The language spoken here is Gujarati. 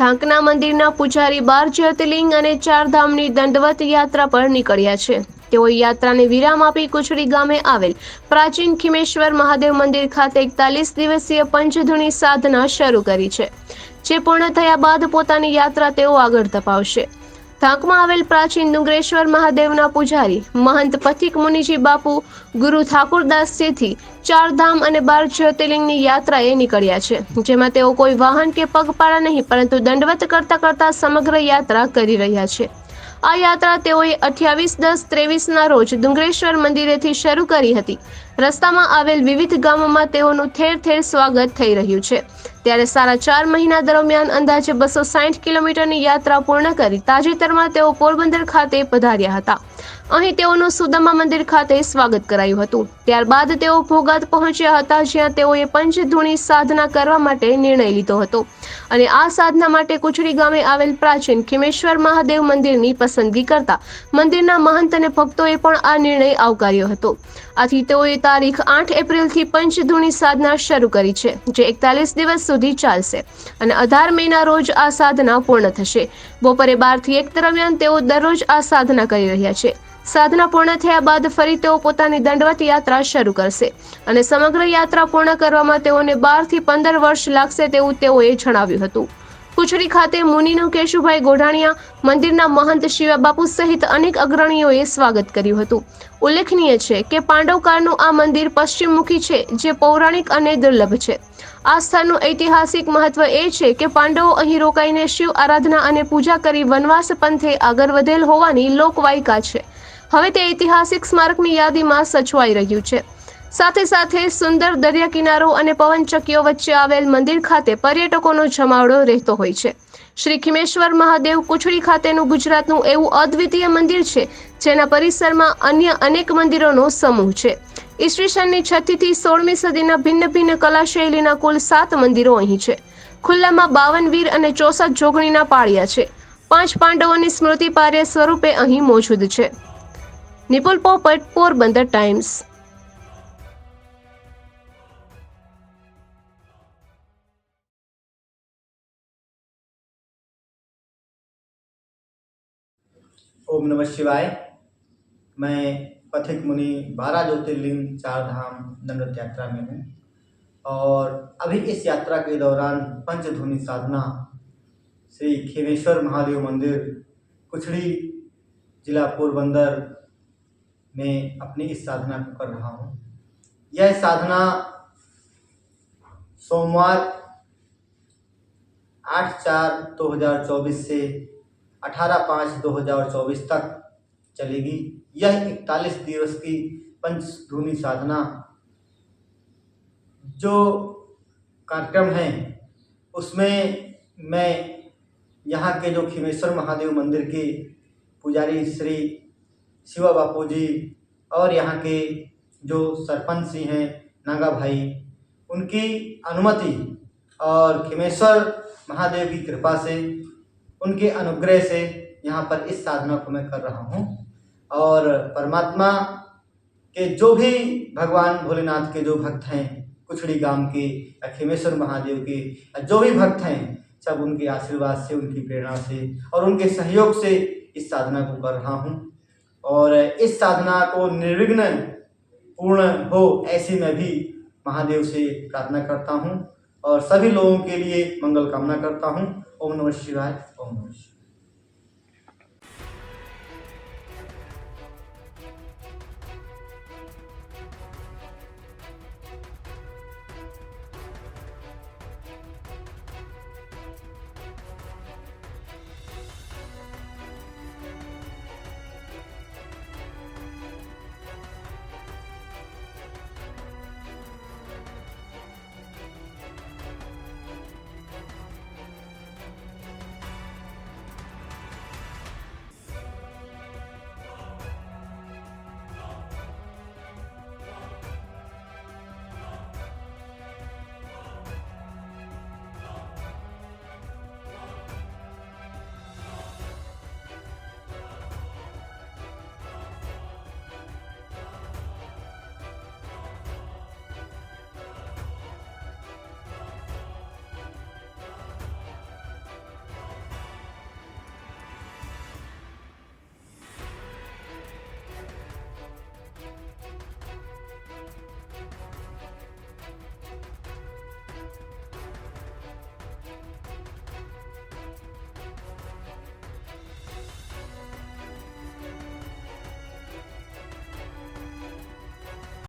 ઢાંકના મંદિરના પૂજારી બાર જ્યોતિર્લિંગ અને ચાર ધામની દંડવત યાત્રા પર નીકળ્યા છે. તેઓ યાત્રાને વિરામ આપી કુચડી ગામે આવેલ પ્રાચીન ખીમેશ્વર મહાદેવ મંદિર ખાતે એકતાલીસ દિવસીય પંચધૂની સાધના શરૂ કરી છે. જે પૂર્ણ થયા બાદ પોતાની યાત્રા તેઓ આગળ ધપાવશે. ઢાંકમાં આવેલ પ્રાચીન ડુંગરેશ્વર મહાદેવના પૂજારી મહંત પથિક મુનિજી બાપુ, ગુરુ ઠાકુરદાસ ઠાકુરદાસજીથી ચાર ધામ અને બાર જ્યોતિર્લિંગની યાત્રાએ નીકળ્યા છે. જેમાં તેઓ કોઈ વાહન કે પગપાળા નહીં, પરંતુ દંડવત કરતા કરતા સમગ્ર યાત્રા કરી રહ્યા છે. આ યાત્રા તેઓએ અઠ્યાવીસ, દસ, ત્રેવીસના રોજ ડુંગરેશ્વર મંદિરેથી શરૂ કરી હતી. રસ્તામાં આવેલ વિવિધ ગામોમાં તેઓનું ઠેર ઠેર સ્વાગત થઈ રહ્યું છે. ત્યારે સાડા ચાર મહિના દરમિયાન અંદાજે બસો સાઠ કિલોમીટરની યાત્રા પૂર્ણ કરી તાજેતરમાં તેઓ પોરબંદર ખાતે પધાર્યા હતા. અહીં તેઓનું સુદામા મંદિર ખાતે સ્વાગત કરાયું હતું. ત્યારબાદ તેઓ ભોગાત પહોંચ્યા હતા, જ્યાં તેઓએ પંચધૂણી સાધના કરવા માટે નિર્ણય લીધો હતો. અને આ સાધના માટે કુચડી ગામે આવેલ પ્રાચીન ખીમેશ્વર મહાદેવ મંદિરની પસંદગી કરતા મંદિરના મહંત અને ભક્તોએ પણ આ નિર્ણય આવકાર્યો હતો. આથી તેઓએ તારીખ આઠ એપ્રિલથી પંચધૂણી સાધના શરૂ કરી છે, જે એકતાલીસ દિવસ સુધી ચાલશે અને અઢાર મેના રોજ આ સાધના પૂર્ણ થશે. બપોરે બારથી એક દરમિયાન તેઓ દરરોજ આ સાધના કરી રહ્યા છે. સાધના પૂર્ણ થયા બાદ ફરી તેઓ પોતાની દંડવત યાત્રા શરૂ કરશે અને સમગ્ર યાત્રા પૂર્ણ કરવામાં તેઓને બારથી પંદર વર્ષ લાગશે તેવું તેઓએ જણાવ્યું હતું. કુચડી ખાતે મુનિનો કેશુભાઈ ગોઢાણીયા મંદિરના મહંત શિવા બાપુ સહિત અનેક અગ્રણીઓએ સ્વાગત કર્યું હતું. ઉલ્લેખનીય છે કે પાંડવકાળનું આ મંદિર પશ્ચિમમુખી છે, જે પૌરાણિક અને દુર્લભ છે. આ સ્થાનનું ઐતિહાસિક મહત્વ એ છે કે પાંડવો અહીં રોકાઈને શિવ આરાધના અને પૂજા કરી વનવાસ પંથે આગળ વધેલ હોવાની લોકવાયકા છે. હવે તે ઐતિહાસિક સ્મારકની યાદીમાં સચવાઈ રહ્યું છે. સાથે સાથે સુંદર દરિયા કિનારો અને પવનચક્કીઓ વચ્ચે આવેલ મંદિર ખાતે પર્યટકોનો જમાવડો રહેતો હોય છે. શ્રી ખિમેશ્વર મહાદેવ કુચડી ખાતેનું ગુજરાતનું એવું અદ્વિતીય મંદિર છે, જેના પરિસરમાં અન્ય અનેક મંદિરોનો સમૂહ છે. ઈસવીસનની છઠ્ઠી થી સોળમી સદીના ભિન્ન ભિન્ન કલા શૈલીના કુલ સાત મંદિરો અહીં છે. ખુલ્લામાં બાવન વીર અને ચોસઠ જોગણીના પાળિયા છે. પાંચ પાંડવોની સ્મૃતિ પાર્ય સ્વરૂપે અહીં મોજૂદ છે. નિપુલ પોપટ, પોરબંદર ટાઈમ્સ. ओम नमः शिवाय। मैं पथिक मुनि बारह ज्योतिर्लिंग चार धाम दंडवत यात्रा में हूँ। और अभी इस यात्रा के दौरान पंचध्वनि साधना, श्री खेमेश्वर महादेव मंदिर, कुछड़ी जिला पोरबंदर में अपनी इस साधना को कर रहा हूँ। यह साधना सोमवार आठ चार दो हज़ार चौबीस से अठारह पाँच दो हज़ार चौबीस तक चलेगी। यह इकतालीस दिवस की पंचधूनी साधना जो कार्यक्रम है, उसमें मैं यहाँ के जो खिमेश्वर महादेव मंदिर के पुजारी श्री शिवा बापू जी और यहाँ के जो सरपंच जी हैं, नागा भाई, उनकी अनुमति और खिमेश्वर महादेव की कृपा से उनके अनुग्रह से यहाँ पर इस साधना को मैं कर रहा हूँ। और परमात्मा के जो भी भगवान भोलेनाथ के जो भक्त हैं, कुछड़ी गाँव के अखिमेश्वर महादेव के, जो भी भक्त हैं, सब उनके आशीर्वाद से, उनकी प्रेरणा से और उनके सहयोग से इस साधना को कर रहा हूँ। और इस साधना को निर्विघ्न पूर्ण हो ऐसी मैं भी महादेव से प्रार्थना करता हूँ। और सभी लोगों के लिए मंगल कामना करता हूँ ओम नमः शिवाय ओम नमः शिवाय